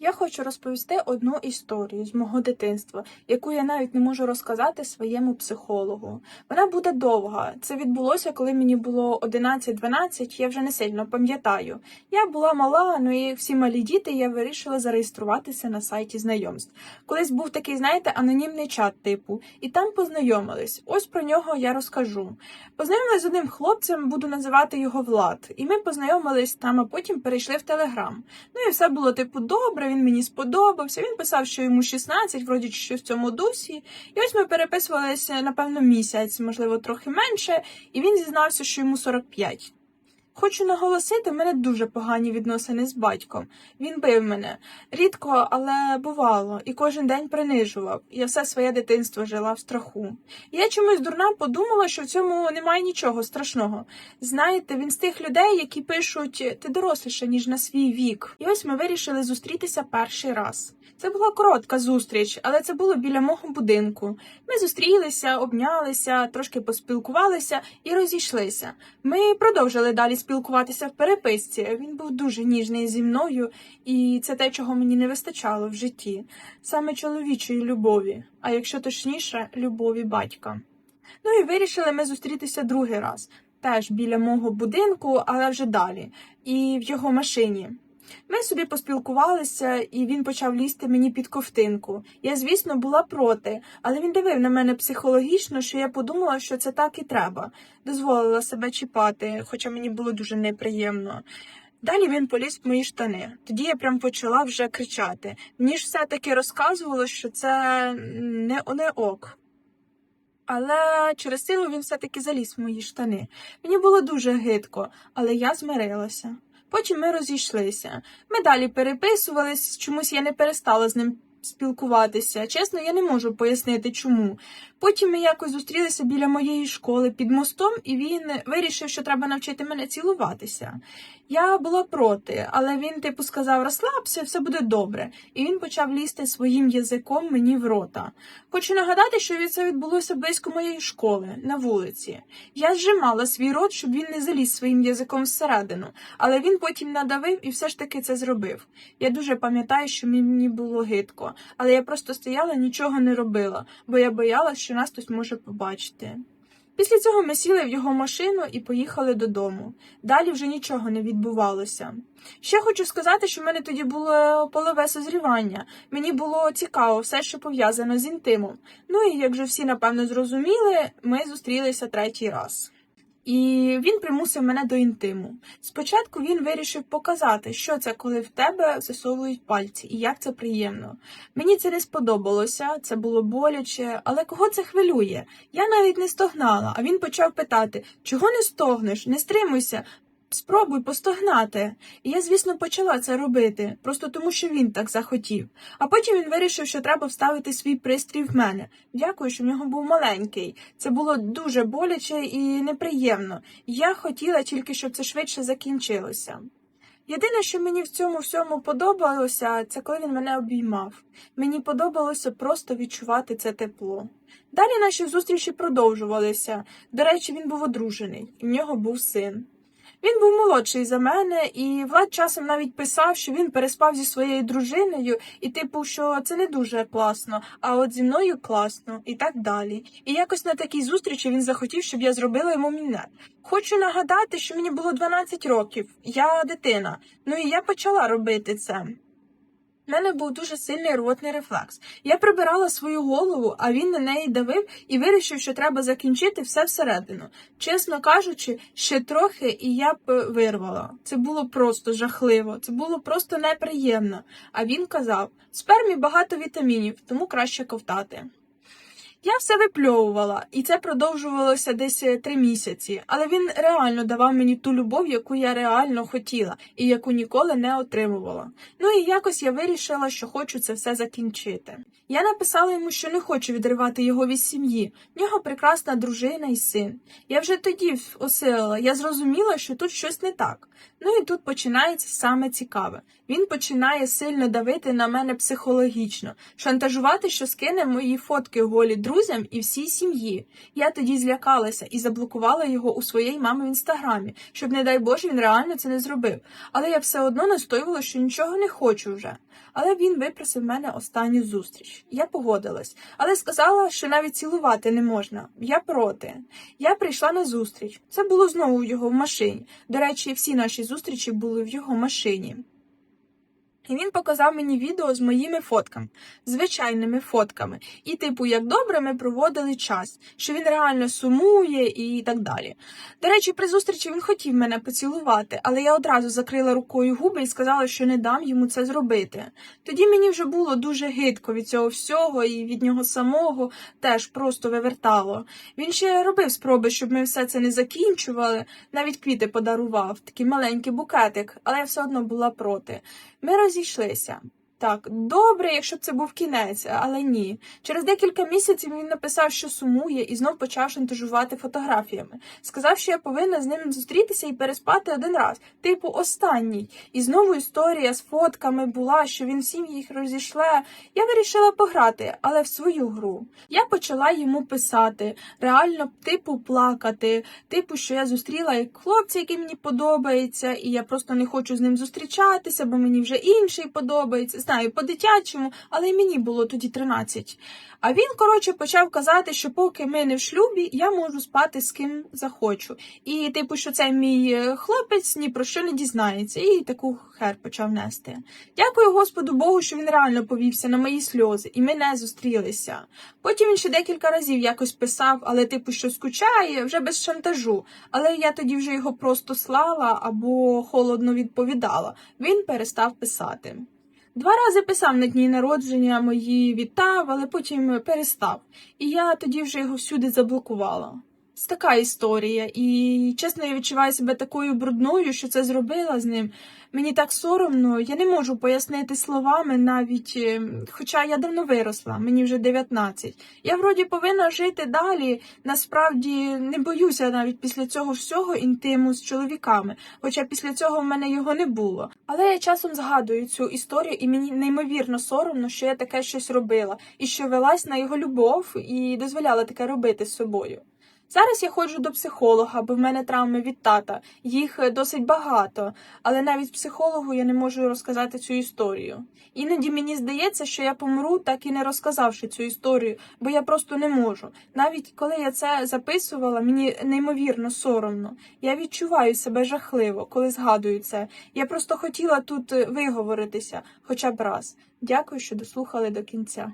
Я хочу розповісти одну історію з мого дитинства, яку я навіть не можу розказати своєму психологу. Вона буде довга. Це відбулося, коли мені було 11-12, я вже не сильно пам'ятаю. Я була мала, ну і всі малі діти, я вирішила зареєструватися на сайті знайомств. Колись був такий, знаєте, анонімний чат типу, і там познайомились. Ось про нього я розкажу. Познайомилась з одним хлопцем, буду називати його Влад. І ми познайомились там, а потім перейшли в Телеграм. Ну і все було типу добре, він мені сподобався. Він писав, що йому 16, вроді що в цьому дусі. І ось ми переписувалися, напевно, місяць, можливо, трохи менше, і він зізнався, що йому 45. Хочу наголосити, мене дуже погані відносини з батьком. Він бив мене рідко, але бувало, і кожен день принижував. Я все своє дитинство жила в страху. Я чомусь дурна подумала, що в цьому немає нічого страшного. Знаєте, він з тих людей, які пишуть ти доросліша, ніж на свій вік. І ось ми вирішили зустрітися перший раз. Це була коротка зустріч, але це було біля мого будинку. Ми зустрілися, обнялися, трошки поспілкувалися і розійшлися. Ми продовжили далі спілкуватися в переписці. Він був дуже ніжний зі мною, і це те, чого мені не вистачало в житті, саме чоловічої любові, а якщо точніше, любові батька. Ну і вирішили ми зустрітися другий раз, теж біля мого будинку, але вже далі, і в його машині. Ми собі поспілкувалися, і він почав лізти мені під ковтинку. Я, звісно, була проти, але він дивив на мене психологічно, що я подумала, що це так і треба. Дозволила себе чіпати, хоча мені було дуже неприємно. Далі він поліз в мої штани. Тоді я прям почала вже кричати. Мені ж все-таки розказувало, що це не, не ок. Але через силу він все-таки заліз в мої штани. Мені було дуже гидко, але я змирилася. Потім ми розійшлися. Ми далі переписувались, чомусь я не перестала з ним спілкуватися. Чесно, я не можу пояснити, чому. Потім ми якось зустрілися біля моєї школи під мостом, і він вирішив, що треба навчити мене цілуватися. Я була проти, але він, типу, сказав: розслабся, все буде добре. І він почав лізти своїм язиком мені в рота. Хочу нагадати, що це відбулося близько моєї школи на вулиці. Я зжимала свій рот, щоб він не заліз своїм язиком всередину, але він потім надавив і все ж таки це зробив. Я дуже пам'ятаю, що мені було гидко, але я просто стояла, нічого не робила, бо я боялась, що нас хтось може побачити. Після цього ми сіли в його машину і поїхали додому. Далі вже нічого не відбувалося. Ще хочу сказати, що в мене тоді було полове созрівання. Мені було цікаво все, що пов'язано з інтимом. Ну і як же всі напевно зрозуміли, ми зустрілися третій раз. І він примусив мене до інтиму. Спочатку він вирішив показати, що це, коли в тебе засовують пальці, і як це приємно. Мені це не сподобалося, це було боляче, але кого це хвилює? Я навіть не стогнала, а він почав питати: чого не стогнеш? Не стримуйся. Спробуй постогнати. І я, звісно, почала це робити, просто тому, що він так захотів. А потім він вирішив, що треба вставити свій пристрій в мене. Дякую, що в нього був маленький. Це було дуже боляче і неприємно. Я хотіла тільки, щоб це швидше закінчилося. Єдине, що мені в цьому всьому подобалося, це коли він мене обіймав. Мені подобалося просто відчувати це тепло. Далі наші зустрічі продовжувалися. До речі, він був одружений, і в нього був син. Він був молодший за мене, і Влад часом навіть писав, що він переспав зі своєю дружиною, і типу, що це не дуже класно, а от зі мною класно, і так далі. І якось на такій зустрічі він захотів, щоб я зробила йому мінет. Хочу нагадати, що мені було 12 років, я дитина. Ну і я почала робити це. У мене був дуже сильний рвотний рефлекс. Я прибирала свою голову, а він на неї давив і вирішив, що треба закінчити все всередину. Чесно кажучи, ще трохи і я б вирвала. Це було просто жахливо, це було просто неприємно. А він казав: в спермі багато вітамінів, тому краще ковтати. Я все випльовувала, і це продовжувалося десь е, три місяці, але він реально давав мені ту любов, яку я реально хотіла і яку ніколи не отримувала. Ну і якось я вирішила, що хочу це все закінчити. Я написала йому, що не хочу відривати його від сім'ї. В нього прекрасна дружина і син. Я вже тоді осилила, я зрозуміла, що тут щось не так. Ну і тут починається саме цікаве. Він починає сильно давити на мене психологічно, шантажувати, що скине мої фотки голі друзям і всій сім'ї. Я тоді злякалася і заблокувала його у своєї мами в інстаграмі, щоб, не дай Боже, він реально це не зробив. Але я все одно настоювала, що нічого не хочу вже. Але він випросив мене останню зустріч. Я погодилась, але сказала, що навіть цілувати не можна. Я проти. Я прийшла на зустріч. Це було знову його в машині. До речі, всі наші зустрічі були в його машині. І він показав мені відео з моїми фотками, звичайними фотками, і, типу, як добре ми проводили час, що він реально сумує і так далі. До речі, при зустрічі він хотів мене поцілувати, але я одразу закрила рукою губи і сказала, що не дам йому це зробити. Тоді мені вже було дуже гидко від цього всього, і від нього самого теж просто вивертало. Він ще робив спроби, щоб ми все це не закінчували, навіть квіти подарував, такий маленький букетик, але я все одно була проти. Ми розійшлися. Так, добре, якщо б це був кінець, але ні. Через декілька місяців він написав, що сумує, і знов почав шантажувати фотографіями. Сказав, що я повинна з ним зустрітися і переспати один раз, типу останній. І знову історія з фотками була, що він всім їх розійшле. Я вирішила пограти, але в свою гру. Я почала йому писати, реально, типу, плакати, типу, що я зустріла як хлопця, який мені подобається, і я просто не хочу з ним зустрічатися, бо мені вже інший подобається. Знаю, по-дитячому, але й мені було тоді 13. А він, коротше, почав казати, що поки ми не в шлюбі, я можу спати з ким захочу. І, типу, що цей мій е, хлопець ні про що не дізнається, і таку хер почав нести. Дякую Господу Богу, що він реально повівся на мої сльози, і ми не зустрілися. Потім він ще декілька разів якось писав, але, типу, що скучає, вже без шантажу. Але я тоді вже його просто слала або холодно відповідала. Він перестав писати. Два рази писав на дні народження мої вітав, але потім перестав. І я тоді вже його всюди заблокувала. Це така історія, і чесно, я відчуваю себе такою брудною, що це зробила з ним. Мені так соромно, я не можу пояснити словами навіть, е, хоча я давно виросла, мені вже 19. Я вроді повинна жити далі. Насправді не боюся навіть після цього всього інтиму з чоловіками, хоча після цього в мене його не було. Але я часом згадую цю історію, і мені неймовірно соромно, що я таке щось робила, і що велась на його любов і дозволяла таке робити з собою. Зараз я ходжу до психолога, бо в мене травми від тата. Їх е, досить багато, але навіть психологу я не можу розказати цю історію. Іноді мені здається, що я помру, так і не розказавши цю історію, бо я просто не можу. Навіть коли я це записувала, мені неймовірно соромно. Я відчуваю себе жахливо, коли згадую це. Я просто хотіла тут е, виговоритися, хоча б раз. Дякую, що дослухали до кінця.